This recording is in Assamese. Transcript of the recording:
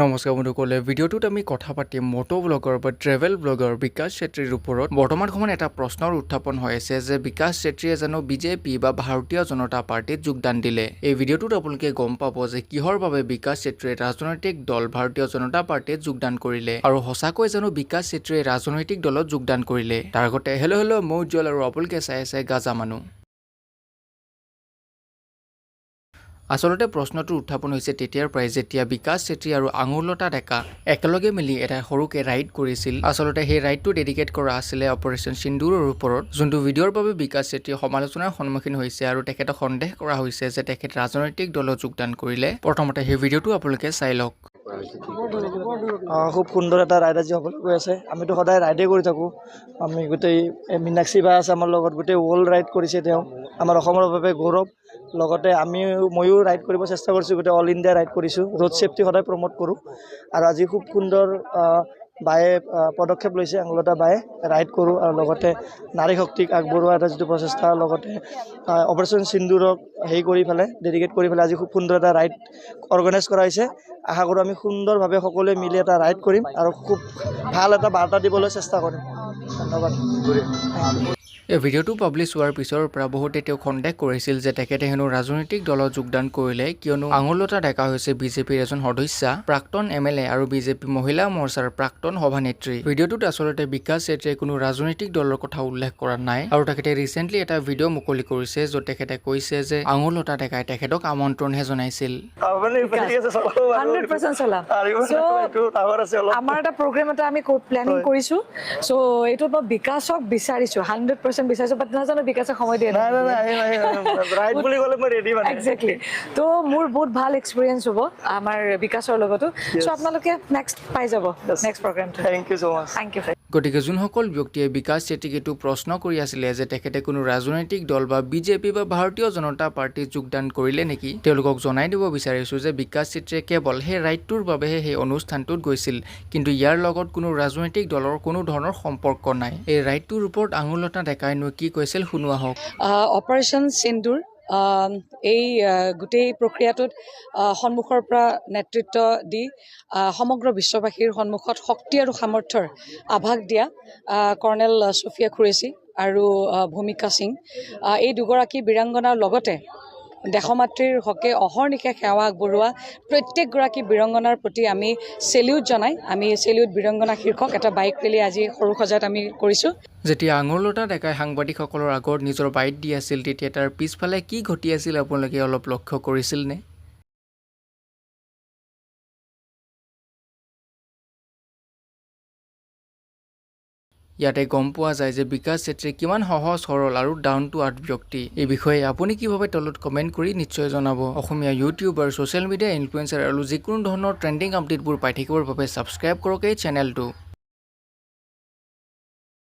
নমস্কাৰ বন্ধুসকলে, ভিডিঅ'টোত আমি কথা পাতিম মটো ব্লগৰ বা ট্ৰেভেল ব্লগৰ বিকাশ চেত্ৰীৰ ওপৰত। বৰ্তমান সময়ত এটা প্ৰশ্নৰ উত্থাপন হৈ আছে যে বিকাশ চেত্ৰীয়ে জানো বিজেপি বা ভাৰতীয় জনতা পাৰ্টীত যোগদান দিলে। এই ভিডিঅ'টোত আপোনালোকে গম পাব যে কিহৰ বাবে বিকাশ চেত্ৰীয়ে ৰাজনৈতিক দল ভাৰতীয় জনতা পাৰ্টীত যোগদান কৰিলে আৰু সঁচাকৈ জানো বিকাশ চেত্ৰীয়ে ৰাজনৈতিক দলত যোগদান কৰিলে। তাৰ আগতে, হেল্ল' হেল্ল' মই উজ্জ্বল আৰু আপোনালোকে চাই আছে গাজা মানুহ। আচলতে প্ৰশ্নটো উত্থাপন হৈছে তেতিয়াৰ পৰাই যেতিয়া বিকাশ চেত্ৰী আৰু আঙুৰলতা ডেকা একেলগে মিলি এটা সৰুকে ৰাইড কৰিছিল। আচলতে সেই ৰাইডটো ডেডিকেট কৰা আছিলে অপাৰেশ্যন সিন্দুৰৰ ওপৰত। যোনটো ভিডিঅ'ৰ বাবে বিকাশ চেত্ৰীয়ে সমালোচনাৰ সন্মুখীন হৈছে আৰু তেখেতক সন্দেহ কৰা হৈছে যে তেখেত ৰাজনৈতিক দলত যোগদান কৰিলে। প্ৰথমতে সেই ভিডিঅ'টো আপোনালোকে চাই লওক। খুব সুন্দৰ এটা ৰাইড আজি হ'বলৈ গৈ আছে। আমিতো সদায় ৰাইডেই কৰি থাকোঁ। আমি গোটেই মীনাক্ষী বা আছে আমাৰ লগত গোটেই ৱৰ্ল্ড ৰাইড কৰিছে তেওঁ। আমাৰ অসমৰ বাবে গৌৰৱ। লগতে আমিও ময়ো ৰাইড কৰিব চেষ্টা কৰিছোঁ গোটেই অল ইণ্ডিয়া ৰাইড কৰিছোঁ। ৰোড ছেফটি সদায় প্ৰম'ট কৰোঁ। আৰু আজি খুব সুন্দৰ বায়ে পদক্ষেপ লৈছে আঙুলতা বায়ে ৰাইড কৰোঁ আৰু লগতে নাৰী শক্তিক আগবঢ়োৱা এটা যিটো প্ৰচেষ্টা লগতে অপাৰেশ্যন সিন্দুৰক হেৰি কৰি পেলাই ডেডিকেট কৰি পেলাই আজি খুব সুন্দৰ এটা ৰাইড অৰ্গেনাইজ কৰা হৈছে আশা কৰোঁ আমি সুন্দৰভাৱে সকলোৱে মিলি এটা ৰাইড কৰিম আৰু খুব ভাল এটা বাৰ্তা দিবলৈ চেষ্টা কৰিম। ধন্যবাদ। এই ভিডিঅ'টো পাব্লিছ হোৱাৰ পিছৰ পৰা বহুতে তেওঁক সন্দেহ কৰিছিল যে তেখেতে হেনো ৰাজনৈতিক দলত যোগদান কৰিলে কিয়নো আঙুলতা ডেকা হৈছে বিজেপিৰ এজন সদস্যা প্ৰাক্তন এম এল এ আৰু বিজেপি মহিলা মৰ্চাৰ প্ৰাক্তন সভানেত্ৰী। ভিডিঅ'টোত আচলতে বিকাশ চেত্ৰীয়ে কোনো ৰাজনৈতিক দলৰ কথা উল্লেখ কৰা নাই আৰু তেখেতে ৰিচেণ্টলি এটা ভিডিঅ' মুকলি কৰিছে য'ত তেখেতে কৈছে যে আঙুলতা ডেকাই তেখেতক আমন্ত্ৰণহে জনাইছিল। আমাৰ এটা প্ৰগ্ৰেম এটা আমি প্লেনিং কৰিছোঁ। চ' এইটোত মই বিকাশক বিচাৰিছোঁ হাণ্ড্ৰেড পাৰ্চেণ্ট বিচাৰিছোঁ বাট নাজানো বিকাশে সময় দিয়ে নাই নাই নাই ৰাইড বুলি ক'লে মই ৰেডি মানে। একজেক্টলি ত' মোৰ বহুত ভালো এক্সপিৰিয়েঞ্চ হ'ব আমাৰ বিকাশৰ লগতো। চ' আপোনালোকে নেক্সট পাই যাব নেক্সট প্ৰগ্ৰেমটো thank you so' much thank you গতিকে যোনসকল ব্যক্তিয়ে বিকাশ চেত্ৰীক এইটো প্ৰশ্ন কৰি আছিলে যে তেখেতে কোনো ৰাজনৈতিক দল বা বিজেপি বা ভাৰতীয় জনতা পাৰ্টীত যোগদান কৰিলে নেকি তেওঁলোকক জনাই দিব বিচাৰিছোঁ যে বিকাশ চেত্ৰীয়ে কেৱল সেই ৰাইডটোৰ বাবেহে সেই অনুষ্ঠানটোত গৈছিল কিন্তু ইয়াৰ লগত কোনো ৰাজনৈতিক দলৰ কোনো ধৰণৰ সম্পৰ্ক নাই। এই ৰাইডটোৰ ওপৰত আঙুলতা ডেকাইনো কি কৈছিল শুনো আহক অপাৰেশ্যন সিন্দুৰ এই গোটেই প্ৰক্ৰিয়াটোত সন্মুখৰ পৰা নেতৃত্ব দি সমগ্ৰ বিশ্ববাসীৰ সন্মুখত শক্তি আৰু সামৰ্থ্যৰ আভাস দিয়া কৰ্ণেল ছফিয়া খুৰেচি আৰু ভূমিকা সিং। এই দুগৰাকী বীৰাংগনাৰ লগতে দেশমাতৃৰ হকে অহৰ্নিশে সেৱা আগবঢ়োৱা প্ৰত্যেকগৰাকী বীৰংগনাৰ প্ৰতি আমি চেলিউট জনাই আমি চেলিউট বীৰংগনা শীৰ্ষক এটা বাইক ৰেলী আজি সৰু সজাত আমি কৰিছোঁ। যেতিয়া আঙুলতা ডেকাই সাংবাদিকসকলৰ আগত নিজৰ বাইট দি আছিল তেতিয়া তাৰ পিছফালে কি ঘটি আছিল আপোনালোকে অলপ লক্ষ্য কৰিছিল ইয়াতে গম পোৱা যায় যে বিকাশ চেত্ৰী কিমান সহজ সৰল আৰু ডাউন টু আৰ্থ ব্যক্তি। এই বিষয়ে আপুনি কি ভাবে তলত কমেণ্ট কৰি নিশ্চয় জনাব। Asomiya YouTuber social media influencer আৰু যিকোনো ধৰণৰ ট্ৰেণ্ডিং আপডেটবোৰ পাই থাকিবৰ বাবে ছাবস্ক্ৰাইব কৰক এই চেনেলটো